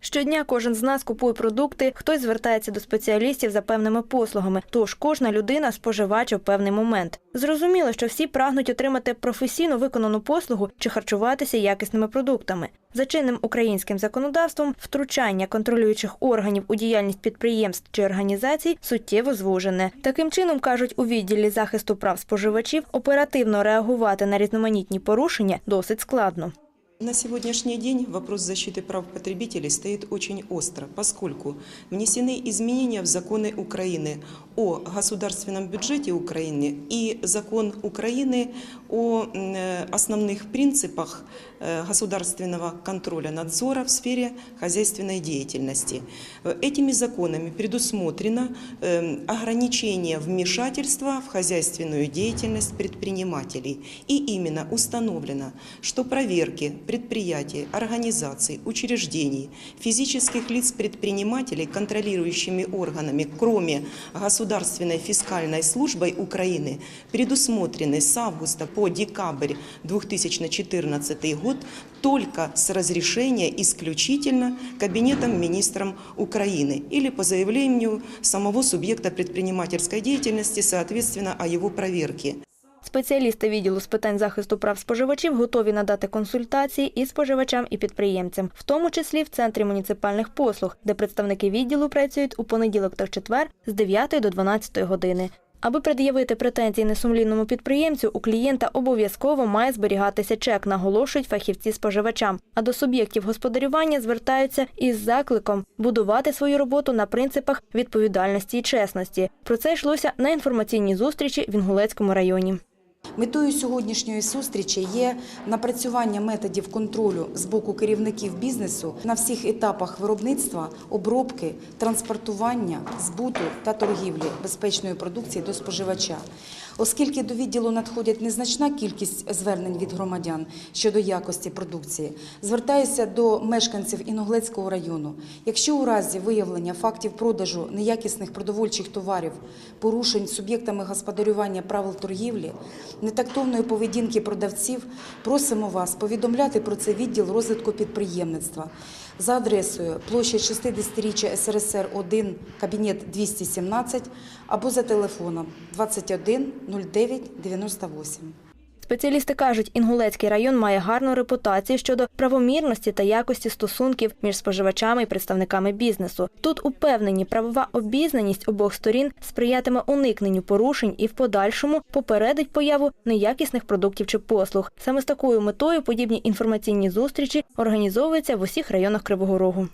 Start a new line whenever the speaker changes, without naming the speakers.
Щодня кожен з нас купує продукти, хтось звертається до спеціалістів за певними послугами. Тож кожна людина споживач у певний момент. Зрозуміло, що всі прагнуть отримати професійно виконану послугу чи харчуватися якісними продуктами. За чинним українським законодавством втручання контролюючих органів у діяльність підприємств чи організацій суттєво звужене. Таким чином кажуть у відділі захисту прав споживачів, оперативно реагувати на різноманітні порушення досить складно.
На сегодняшний день вопрос защиты прав потребителей стоит очень остро, поскольку внесены изменения в законы Украины о государственном бюджете Украины и закон Украины о э, основных принципах э, государственного контроля надзора в сфере хозяйственной деятельности. Этими законами предусмотрено э, ограничение вмешательства в хозяйственную деятельность предпринимателей. И именно установлено, что проверки предприятий, организаций, учреждений, физических лиц-предпринимателей контролирующими органами, кроме Государственной фискальной службой Украины, предусмотрены с августа по декабрь 2014 год только с разрешения исключительно Кабинетом министром Украины или по заявлению самого субъекта предпринимательской деятельности, соответственно, о его проверке.
Спеціалісти відділу з питань захисту прав споживачів готові надати консультації і споживачам, і підприємцям, в тому числі в центрі муніципальних послуг, де представники відділу працюють у понеділок та четвер з 9 до 12 години. Аби пред'явити претензії несумлінному підприємцю, у клієнта обов'язково має зберігатися чек, наголошують фахівці споживачам. А до суб'єктів господарювання звертаються із закликом будувати свою роботу на принципах відповідальності і чесності. Про це йшлося на інформаційній зустрічі в Інгулецькому районі.
Метою сьогоднішньої зустрічі є напрацювання методів контролю з боку керівників бізнесу на всіх етапах виробництва, обробки, транспортування, збуту та торгівлі безпечної продукції до споживача. Оскільки до відділу надходять незначна кількість звернень від громадян щодо якості продукції, звертаюся до мешканців Іноглецького району. Якщо у разі виявлення фактів продажу неякісних продовольчих товарів, порушень суб'єктами господарювання правил торгівлі, нетактовної поведінки продавців, просимо вас повідомляти про це відділ розвитку підприємництва за адресою площа 60-річчя СРСР 1, кабінет 217 або за телефоном 21 09 98.
Спеціалісти кажуть, Інгулецький район має гарну репутацію щодо правомірності та якості стосунків між споживачами і представниками бізнесу. Тут упевнені, правова обізнаність обох сторін сприятиме уникненню порушень і в подальшому попередить появу неякісних продуктів чи послуг. Саме з такою метою подібні інформаційні зустрічі організовуються в усіх районах Кривого Рогу.